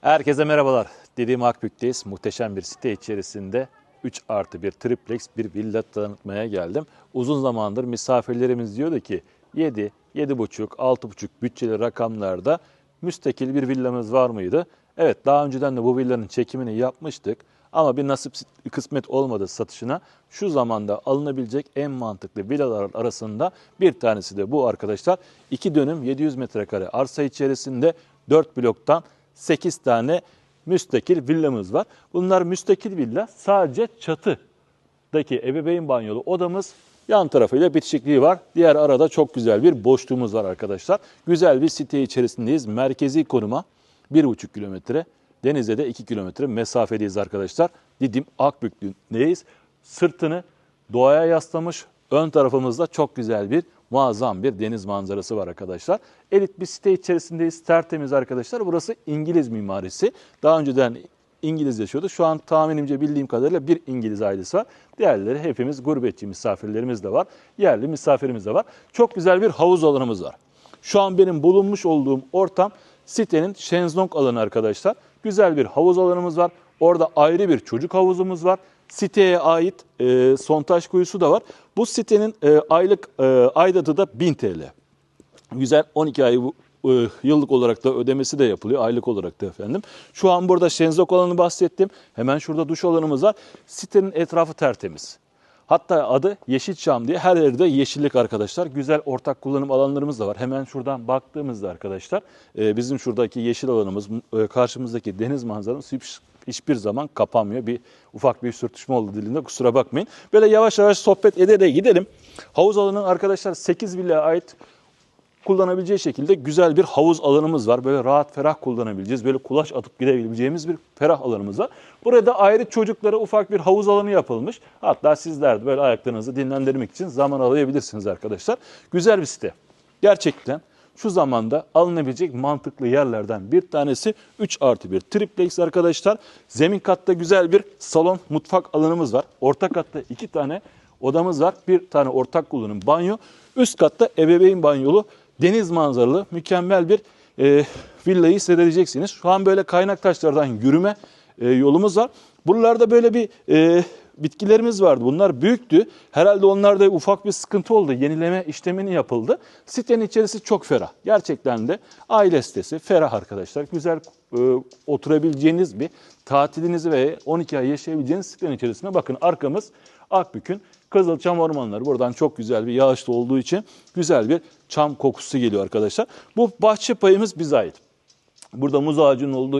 Herkese merhabalar. Dediğim Akbük'teyiz. Muhteşem bir site içerisinde 3 artı bir triplex bir villa tanıtmaya geldim. Uzun zamandır misafirlerimiz diyordu ki 7, 7,5, 6,5 bütçeli rakamlarda müstakil bir villamız var mıydı? Evet daha önceden de bu villanın çekimini yapmıştık. Ama bir nasip kısmet olmadı satışına. Şu zamanda alınabilecek en mantıklı villalar arasında bir tanesi de bu arkadaşlar. 2 dönüm 700 metrekare arsa içerisinde 4 bloktan 8 tane müstakil villamız var. Bunlar müstakil villa sadece çatıdaki ebeveyn banyolu odamız yan tarafıyla bitişikliği var. Diğer arada çok güzel bir boşluğumuz var arkadaşlar. Güzel bir site içerisindeyiz. Merkezi konuma 1,5 kilometre. Denize de 2 kilometre mesafedeyiz arkadaşlar. Didim Akbüklü'ndeyiz. Sırtını doğaya yaslamış. Ön tarafımızda çok güzel bir muazzam bir deniz manzarası var arkadaşlar. Elit bir site içerisindeyiz. Tertemiz arkadaşlar. Burası İngiliz mimarisi. Daha önceden İngiliz yaşıyordu. Şu an tahminimce bildiğim kadarıyla bir İngiliz ailesi var. Diğerleri hepimiz gurbetçi misafirlerimiz de var. Yerli misafirimiz de var. Çok güzel bir havuz alanımız var. Şu an benim bulunmuş olduğum ortam sitenin şenzlong alanı arkadaşlar. Güzel bir havuz alanımız var. Orada ayrı bir çocuk havuzumuz var. Siteye ait e, sontaj kuyusu da var. Bu sitenin e, aylık e, aidatı da 1000 TL. Güzel 12 ay e, yıllık olarak da ödemesi de yapılıyor. Aylık olarak da efendim. Şu an burada şenzok alanı bahsettim. Hemen şurada duş alanımız var. Sitenin etrafı tertemiz. Hatta adı Yeşilçam diye her yerde yeşillik arkadaşlar. Güzel ortak kullanım alanlarımız da var. Hemen şuradan baktığımızda arkadaşlar e, bizim şuradaki yeşil alanımız, e, karşımızdaki deniz manzaramız hiçbir zaman kapanmıyor. Bir ufak bir sürtüşme oldu dilinde kusura bakmayın. Böyle yavaş yavaş sohbet ede de gidelim. Havuz alanının arkadaşlar 8 villaya ait kullanabileceği şekilde güzel bir havuz alanımız var. Böyle rahat ferah kullanabileceğiz. Böyle kulaç atıp gidebileceğimiz bir ferah alanımız var. Burada ayrı çocuklara ufak bir havuz alanı yapılmış. Hatta sizler de böyle ayaklarınızı dinlendirmek için zaman alabilirsiniz arkadaşlar. Güzel bir site. Gerçekten şu zamanda alınabilecek mantıklı yerlerden bir tanesi 3 artı 1 triplex arkadaşlar. Zemin katta güzel bir salon mutfak alanımız var. Orta katta 2 tane odamız var. Bir tane ortak kullanım banyo. Üst katta ebeveyn banyolu deniz manzaralı mükemmel bir e, villayı hissedeceksiniz. Şu an böyle kaynak taşlardan yürüme e, yolumuz var. Buralarda böyle bir e, bitkilerimiz vardı. Bunlar büyüktü. Herhalde onlarda ufak bir sıkıntı oldu. Yenileme işlemini yapıldı. Sitenin içerisi çok ferah. Gerçekten de aile sitesi ferah arkadaşlar. Güzel e, oturabileceğiniz bir tatilinizi ve 12 ay yaşayabileceğiniz sitenin içerisine bakın arkamız Akbük'ün Kızılçam ormanları. Buradan çok güzel bir yağışlı olduğu için güzel bir çam kokusu geliyor arkadaşlar. Bu bahçe payımız bize ait. Burada muz ağacının olduğu